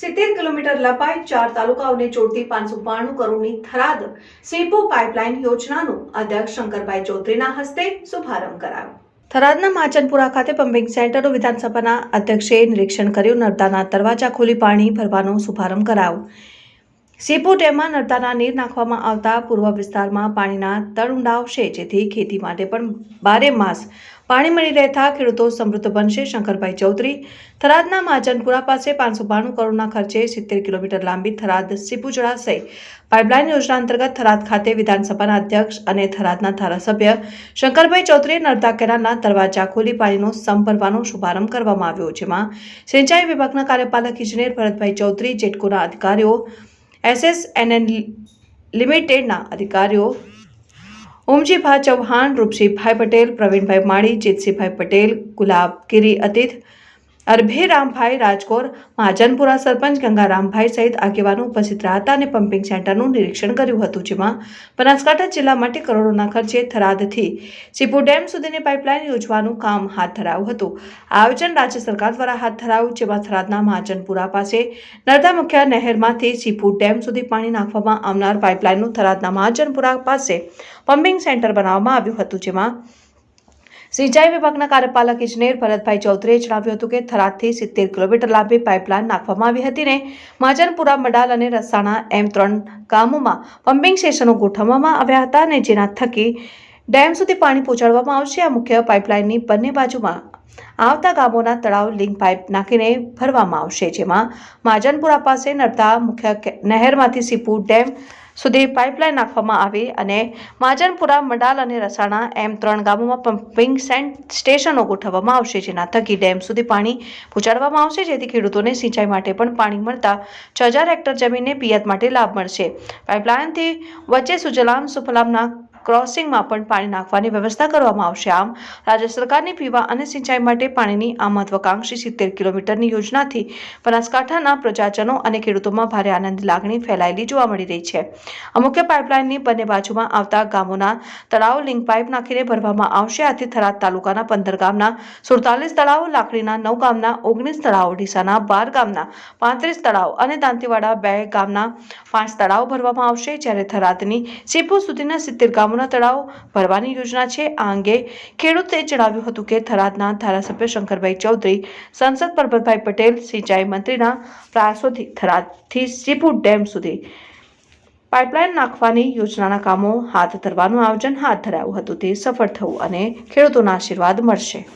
સિત્તેર કિલોમીટર લંબાઈ ચાર તાલુકાઓને જોડતી પાંચસો બાણું કરોડની થરાદ સેપો પાઇપલાઇન યોજનાનું અધ્યક્ષ શંકરભાઈ ચૌધરીના હસ્તે શુભારંભ કરાયો. થરાદના માચનપુરા ખાતે પમ્પિંગ સેન્ટરો વિધાનસભાના અધ્યક્ષે નિરીક્ષણ કર્યું, નર્મદાના દરવાજા ખોલી પાણી ભરવાનો શુભારંભ કરાયો. સીપો ડેમમાં નર્મદાના નીર નાખવામાં આવતા પૂર્વ વિસ્તારમાં પાણીના તળ ઊંડાવશે જેથી ખેતી માટે પણ બારે માસ પાણી મળી રહેતા ખેડૂતો સમૃદ્ધ બનશે. શંકરભાઈ ચૌધરી, થરાદના મહાજનપુરા પાસે પાંચસો બાણું કરોડના ખર્ચે સિત્તેર કિલોમીટર લાંબી થરાદ સીપુ જળાશય પાઇપલાઇન યોજના અંતર્ગત થરાદ ખાતે વિધાનસભાના અધ્યક્ષ અને થરાદના ધારાસભ્ય શંકરભાઈ ચૌધરીએ નર્મદા કેનાલના દરવાજા ખોલી પાણીનો સંભરવાનો શુભારંભ કરવામાં આવ્યો, જેમાં સિંચાઈ વિભાગના કાર્યપાલક ઇજનેર ભરતભાઈ ચૌધરી, જેટકોના અધિકારીઓ એસએસએનએન લિમિટેડના અધિકારીઓ ઓમજીભાઈ ચૌહાણ રૂપસિંહભાઈ પટેલ પ્રવીણભાઈ માળી જીતસિંહભાઈ પટેલ ગુલાબગીરી અતિથ અરભેરામભાઈ રાજકોર મહાજનપુરા સરપંચ ગંગારામભાઈ સહિત આગેવાનો ઉપસ્થિત રહ્યા હતા અને પમ્પિંગ સેન્ટરનું નિરીક્ષણ કર્યું હતું, જેમાં બનાસકાંઠા જિલ્લા માટે કરોડોના ખર્ચે થરાદથી સીપુ ડેમ સુધીની પાઇપલાઇન યોજવાનું કામ હાથ ધરાયું હતું. આયોજન રાજ્ય સરકાર દ્વારા હાથ ધરાયું, જેમાં થરાદના મહાજનપુરા પાસે નર્મદા મુખ્ય નહેરમાંથી સીપુ ડેમ સુધી પાણી નાખવામાં આવનાર પાઇપલાઇનનું થરાદના મહાજનપુરા પાસે પમ્પિંગ સેન્ટર બનાવવામાં આવ્યું હતું, જેમાં સિંચાઈ વિભાગના કાર્યપાલક ઇજનેર ભરતભાઈ ચૌધરીએ જણાવ્યું હતું કે થરાદથી સિત્તેર કિલોમીટર લાંબી પાઇપલાઇન નાખવામાં આવી હતી ને માજનપુરા, મડાલ અને રસાણા એમ ત્રણ ગામોમાં પમ્પિંગ સ્ટેશનો ગોઠવવામાં આવ્યા હતા અને જેના થકી ડેમ સુધી પાણી પહોંચાડવામાં આવશે. આ મુખ્ય પાઇપલાઇનની બંને બાજુમાં આવતા ગામોના તળાવ લિંક પાઇપ નાખીને ભરવામાં આવશે, જેમાં માજનપુરા પાસે નર્મદા મુખ્ય નહેરમાંથી સીપુ ડેમ સુધી પાઇપલાઇન નાખવામાં આવી અને માજનપુરા, મંડાલ અને રસાણા એમ ત્રણ ગામોમાં પમ્પિંગ સેન્ટ સ્ટેશનો ગોઠવવામાં આવશે. જેના થકી ડેમ સુધી પાણી પહોંચાડવામાં આવશે. જેથી ખેડૂતોને સિંચાઈ માટે પણ પાણી મળતા છ હજાર હેક્ટર જમીનને પિયત માટે લાભ મળશે. પાઇપલાઇનથી વચ્ચે સુજલામ સુફલામના ક્રોસિંગમાં પણ પાણી નાખવાની વ્યવસ્થા કરવામાં આવશે. આમ, રાજ્ય સરકારની પીવા અને સિંચાઈ માટે પાણીની આ મહત્વાકાંક્ષી સિત્તેર કિલોમીટરની યોજનાથી બનાસકાંઠાના પ્રજાજનો અને ખેડૂતોમાં ભારે આનંદની લાગણી ફેલાયેલી જોવા મળી રહી છે. આ મુખ્ય પાઇપલાઇનની બંને બાજુમાં આવતા ગામોના તળાવ લિંક પાઇપ નાખીને ભરવામાં આવશે. આથી થરાદ તાલુકાના પંદર ગામના સુડતાલીસ તળાવ, લાકડીના નવ ગામના ઓગણીસ તળાવ, ડીસાના બાર ગામના પાંત્રીસ તળાવ અને દાંતીવાડા બે ગામના પાંચ તળાવ ભરવામાં આવશે. જ્યારે થરાદની સીપુ સુધીના સિત્તેર ગામોના તળાવ ભરવાની યોજના છે. આ અંગે ખેડૂતે જણાવ્યું હતું કે થરાદના ધારાસભ્ય શંકરભાઈ ચૌધરી, સંસદ પરબતભાઈ પટેલ, સિંચાઈ મંત્રીના પ્રયાસોથી થરાદથી સીપુર ડેમ સુધી પાઇપલાઇન નાખવાની યોજનાના કામો હાથ ધરવાનું આયોજન હાથ ધરાયું હતું. તે સફળ થવું અને ખેડૂતોના આશીર્વાદ મળશે.